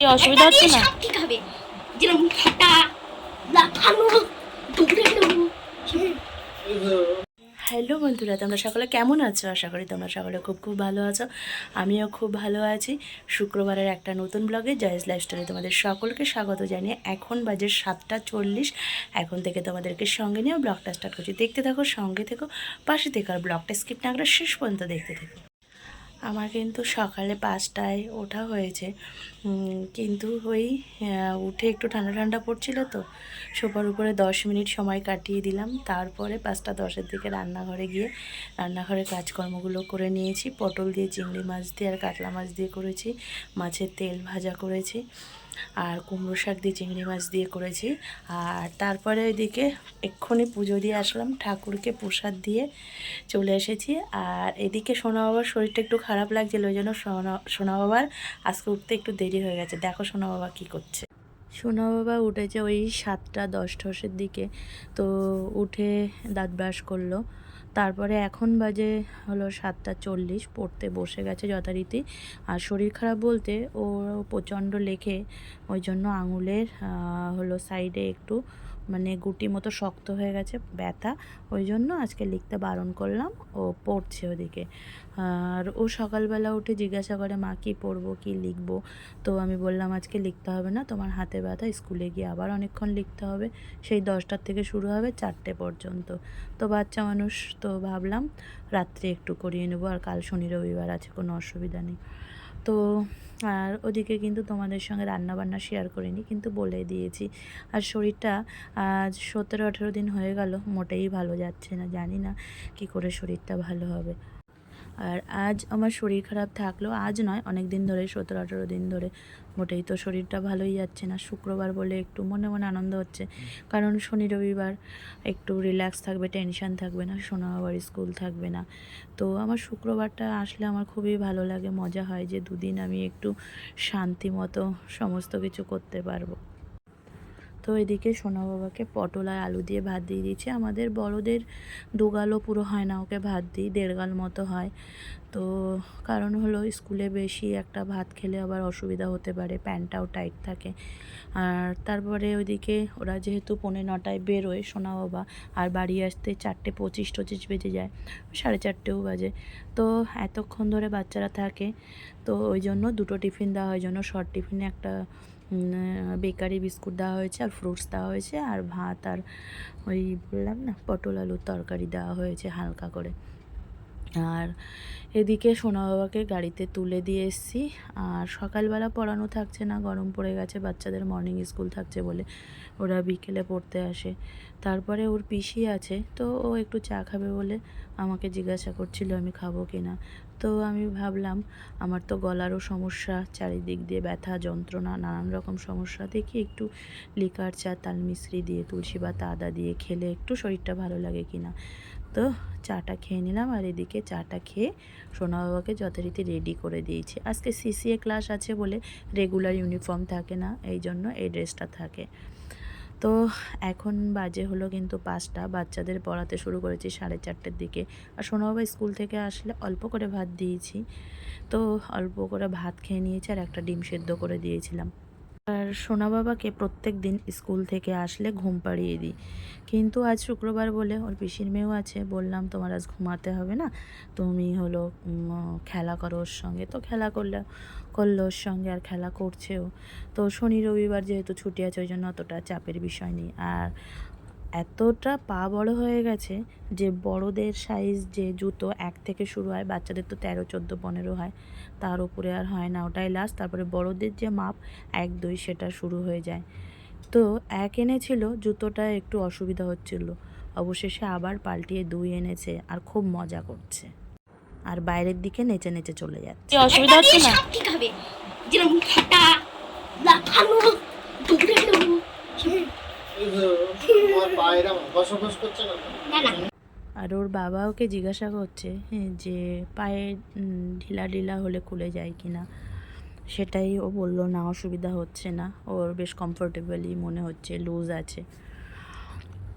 কি অসুবিধা হচ্ছে না? ঠিক হবে। যেরকম ফাটা লাফানো দৌড়ানো হ্যালো বন্ধুরা তোমরা সকলে কেমন আছো? আশা করি তোমরা সকলে খুব খুব ভালো আছো। আমিও খুব ভালো আছি। শুক্রবারের একটা নতুন ব্লগে জয়েস লাইফস্টাইলে তোমাদের সকলকে স্বাগত জানিয়ে এখন বাজে সাতটা চল্লিশ। এখন থেকে তোমাদেরকে সঙ্গে নিয়ে ব্লগটা স্টার্ট করছি। দেখতে থাকো সঙ্গে থেকো পাশে থেকে আর ব্লগটা স্কিপ না করে শেষ পর্যন্ত দেখতে থেকো। আমার কিন্তু সকালে পাঁচটায় ওঠা হয়েছে। কিন্তু ওই উঠে একটু ঠান্ডা ঠান্ডা পড়ছিল তো। সোফার উপরে দশ মিনিট সময় কাটিয়ে দিলাম। তারপরে পাঁচটা দশের দিকে রান্নাঘরে গিয়ে রান্নাঘরে কাজকর্মগুলো করে নিয়েছি। পটল দিয়ে, চিংড়ি মাছ দিয়ে আর কাতলা মাছ দিয়ে করেছি। মাছের তেল ভাজা করেছি। আর কুমড়ো শাক দিয়ে চিংড়ি মাছ দিয়ে করেছি। আর তারপরে ওইদিকে এক্ষুনি পুজো দিয়ে আসলাম, ঠাকুরকে প্রসাদ দিয়ে চলে এসেছি। আর এদিকে সোনা বাবার শরীরটা একটু খারাপ লাগছিল, ওই জন্য সোনা সোনা বাবার আজকে উঠতে একটু দেরি হয়ে গেছে। দেখো সোনা বাবা কী করছে। সোনা বাবা উঠেছে ওই সাতটা দশ দশের দিকে। তো উঠে দাঁত ব্রাশ করল। তারপরে এখন বাজে হলো সাতটা চল্লিশ, পড়তে বসে গেছে যথারীতি। আর শরীর খারাপ বলতে ও প্রচণ্ড লেখে, ওই জন্য আঙুলের হলো সাইডে একটু মানে গুটি মতো শক্ত হয়ে গেছে ব্যথা, ওই জন্য আজকে লিখতে বারণ করলাম। ও পড়ছে ওদিকে। আর ও সকালবেলা উঠে জিজ্ঞাসা করে, মা, কী পড়ব, কী লিখব? তো আমি বললাম, আজকে লিখতে হবে না, তোমার হাতে ব্যথা, স্কুলে গিয়ে আবার অনেকক্ষণ লিখতে হবে। সেই দশটার থেকে শুরু হবে চারটে পর্যন্ত। তো বাচ্চা মানুষ, তো ভাবলাম রাত্রে একটু করিয়ে নেব, আর কাল শনি রবিবার আছে, কোনো অসুবিধা নেই। তো আর ওদিকে কিন্তু তোমাদের সঙ্গে রান্নাবান্না শেয়ার করিনি, কিন্তু বলে দিয়েছি। আর শরীরটা আজ সতেরো আঠেরো দিন হয়ে গেল, মোটেই ভালো যাচ্ছে না, জানি না কি করে শরীরটা ভালো হবে। আর আজ আমার শরীর খারাপ থাকলেও আজ নয়, অনেক দিন ধরে, সতেরো, আঠেরো দিন ধরে মোটেই তো শরীরটা ভালোই যাচ্ছে না। শুক্রবার বলে একটু মনে মনে আনন্দ হচ্ছে। কারণ শনি, রবিবার একটু রিল্যাক্স থাকবে টেনশন থাকবে না, সোনা বাবার স্কুল থাকবে না। তো আমার শুক্রবারটা আসলে আমার খুবই ভালো লাগে, মজা হয় যে দুদিন আমি একটু শান্তি মতো সমস্ত কিছু করতে পারব। তো এদিকে সোনা বাবাকে পটল আর আলু দিয়ে ভাত দিয়ে দিয়েছি। আমাদের বড়দের দুগালও পুরো হয় না, ওকে ভাত দিই দেড় গাল মতো হয়। তো কারণ হলো স্কুলে বেশি একটা ভাত খেলে আবার অসুবিধা হতে পারে, প্যান্টটাও টাইট থাকে। আর তারপরে ওইদিকে ওরা যেহেতু পৌনে নটায় বেরোয় সোনা বাবা, আর বাড়ি আসতে চারটে পঁচিশ টচিশ বেজে যায়, সাড়ে চারটেও বাজে। তো এতক্ষণ ধরে বাচ্চারা থাকে, তো ওই জন্য দুটো টিফিন দেওয়া হয় জন্য শর্ট টিফিনে একটা বেকারি বিস্কুট দেওয়া হয়েছে আর ফ্রুটস দেওয়া হয়েছে আর ভাত আর ওই বললাম না, পটল আলুর তরকারি দেওয়া হয়েছে হালকা করে। আর এদিকে সোনা বাবাকে গাড়িতে তুলে দিয়ে এসেছি। আর সকালবেলা পড়ানো থাকছে না, গরম পড়ে গেছে, বাচ্চাদের মর্নিং স্কুল থাকছে বলে ওরা বিকেলে পড়তে আসে। তারপরে ওর পিসি আছে, তো ও একটু চা খাবে বলে আমাকে জিজ্ঞাসা করছিল আমি খাব কি না তো আমি ভাবলাম, আমার তো গলারও সমস্যা, চারিদিক দিয়ে ব্যথা, যন্ত্রণা, নানান রকম সমস্যা। দেখি একটু লিকার চা, তাল মিশ্রি দিয়ে, তুলসী পাতা আদা দিয়ে খেলে একটু শরীরটা ভালো লাগে কিনা। তো চাটা খেয়ে নিলাম আর এদিকে চাটা খেয়ে সোনা বাবাকে যথারীতি রেডি করে দিয়েছি। আজকে সিসিএ ক্লাস আছে বলে রেগুলার ইউনিফর্ম থাকে না এই জন্য এই ড্রেসটা থাকে। তো এখন বাজে হলো কিন্তু পাঁচটা। বাচ্চাদের পড়াতে শুরু করেছি সাড়ে চারটের দিকে। আর সোনাবাবা স্কুল থেকে আসলে অল্প করে ভাত দিয়েছি। তো অল্প করে ভাত খেয়ে নিয়েছি আর একটা ডিম সেদ্ধ করে দিয়েছিলাম। আর সোনা বাবাকে প্রত্যেক দিন স্কুল থেকে আসলে ঘুম পাড়িয়ে দিই। কিন্তু আজ শুক্রবার বলে ওর পিসির মেয়েও আছে, বললাম তোমার আজ ঘুমাতে হবে না, তুমি হলো খেলা করো ওর সঙ্গে। তো খেলা করলে, করল ওর সঙ্গে আর খেলা করছেও। তো শনি রবিবার যেহেতু ছুটি আছে, ওই জন্য অতটা চাপের বিষয় নেই। আর এতটা পা বড় হয়ে গেছে যে বড়দের সাইজ যে জুতো এক থেকে শুরু হয় বাচ্চাদের তো তেরো চোদ্দ পনেরো হয় তার উপরে আর হয় না ওটাই লাস্ট তারপরে বড়দের যে মাপ এক দুই সেটা শুরু হয়ে যায়। তো এক এনেছিল জুতোটা একটু অসুবিধা হচ্ছিল অবশেষে আবার পাল্টিয়ে দুই এনেছে আর খুব মজা করছে। আর বাইরের দিকে নেচে নেচে চলে যাচ্ছে। অসুবিধা হচ্ছে না? ঠিক হবে। যেরকম লাফানো আর ওর বাবা ওকে জিজ্ঞাসা করছে হ্যাঁ, যে পায়ে ঢিলা ঢিলা হলে খুলে যায় কি না? সেটাই ও বলল না অসুবিধা হচ্ছে না। ওর বেশ কমফোর্টেবলি মনে হচ্ছে লুজ আছে।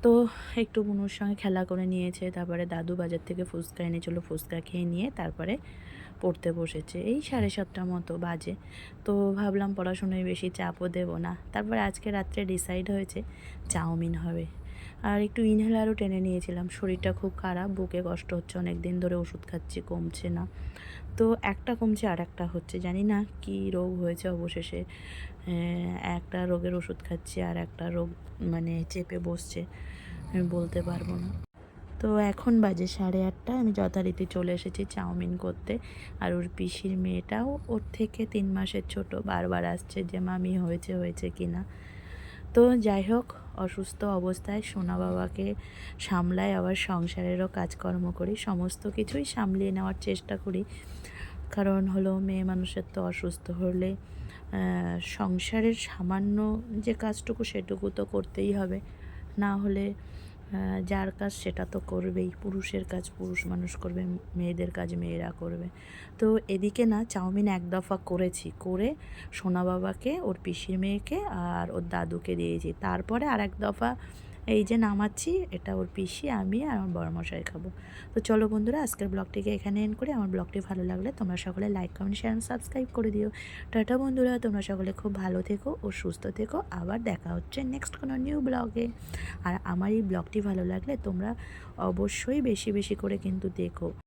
তো একটু বুনুর সঙ্গে খেলা করে নিয়েছে তারপরে দাদু বাজার থেকে ফুচকা এনেছিল ফুচকা খেয়ে নিয়ে তারপরে পড়তে বসেছে। এই সাড়ে সাতটার মতো বাজে। তো ভাবলাম পড়াশোনায় বেশি চাপও দেবো না। তারপর আজকে রাত্রে ডিসাইড হয়েছে চাউমিন হবে। আর একটু ইনহেলারও টেনে নিয়েছিলাম। শরীরটা খুব খারাপ, বুকে কষ্ট হচ্ছে অনেক দিন ধরে ওষুধ খাচ্ছি, কমছে না। তো একটা কমছে আর একটা হচ্ছে। জানি না কি রোগ হয়েছে অবশেষে। একটা রোগের ওষুধ খাচ্ছি আর একটা রোগ মানে চেপে বসছে। আমি বলতে পারব না। তো এখন বাজে সাড়ে আটটা। আমি যথারীতি চলে এসেছি চাউমিন করতে। আর ওর পিসির মেয়েটাও ওর থেকে তিন মাসের ছোট। বারবার আসছে যে, মামি, হয়েছে হয়েছে কি না? তো যাই হোক, অসুস্থ অবস্থায় সোনা বাবাকে সামলায়, আবার সংসারেরও কাজকর্ম করি। সমস্ত কিছুই সামলিয়ে নেওয়ার চেষ্টা করি। কারণ হলো, মেয়ে মানুষের তো অসুস্থ হলে সংসারের সামান্য যে কাজটুকু সেটুকু তো করতেই হবে। না হলে যার কাজ সেটা তো করবেই। পুরুষের কাজ পুরুষ মানুষ করবে, মেয়েদের কাজ মেয়েরা করবে। তো এদিকে না, চাউমিন এক দফা করেছি। করে সোনা বাবাকে, ওর পিসির মেয়েকে আর ওর দাদুকে দিয়েছি। তারপরে আর এক দফা এই যে নামাচ্ছি, এটা ওর পিসি, আমি আর আমার বড় মশাই খাব। তো চলো বন্ধুরা, আজকের ব্লগটিকে এখানে এন করে। আমার ব্লগটি ভালো লাগলে তোমরা সকলে লাইক কমেন্ট শেয়ার সাবস্ক্রাইব করে দিও। টাটা বন্ধুরা, তোমরা সকলে খুব ভালো থেকো ও সুস্থ থেকো। আবার দেখা হচ্ছে নেক্সট কোনো নিউ ব্লগে আর আমার এই ব্লগটি ভালো লাগলে তোমরা অবশ্যই বেশি বেশি করে কিন্তু দেখো।